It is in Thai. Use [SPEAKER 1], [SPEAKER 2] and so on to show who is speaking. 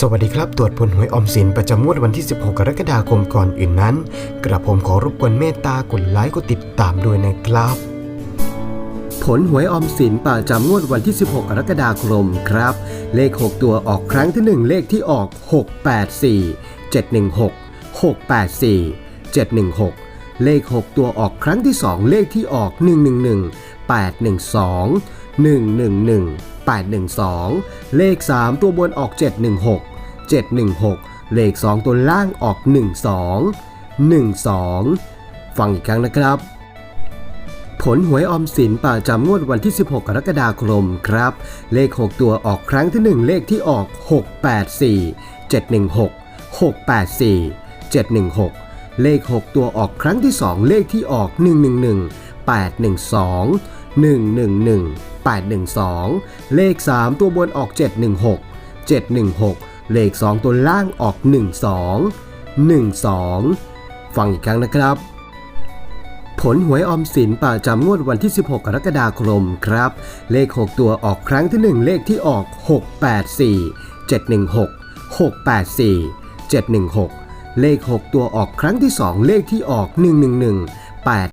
[SPEAKER 1] สวัสดีครับ ตรวจผลหวยออมสินประจำงวดวันที่ 16 กรกฎาคมก่อนอื่นนั้น กระผมขอรบกวนเมตตากดไลค์กดติดตามด้วยนะครับ ผลหวยออมสินประจำงวดวันที่ 16 กรกฎาคมครับ เลข 6 ตัวออกครั้งที่ 1 เลขที่ออก 684 716 684 716 เลข 6 ตัวออกครั้งที่ 2 เลขที่ออก 111 812 111 812 เลข 3 ตัวบนออก 716 716 เลข 2 ตัวล่างออก 12 12 ฟังอีกครั้งนะครับ ผลหวยออมสินประจำงวดวันที่ 16 กรกฎาคมครับ เลข 6 ตัวออกครั้งที่ 1 เลขที่ออก 684 716 684 716 เลข 6 ตัวออกครั้งที่ 2 เลขที่ออก 111 812 111 812 เลข 3 ตัวบนออก 716 716 เลข 2 ตัวล่างออก 12 12 ฟังอีกครั้งนะครับ ผลหวยออมสินประจำงวดวันที่ 16 กรกฎาคมครับ เลข 6 ตัวออกครั้งที่ 1 เลขที่ออก 684 716 684 716 เลข 6 ตัวออกครั้งที่ 2 เลขที่ออก 111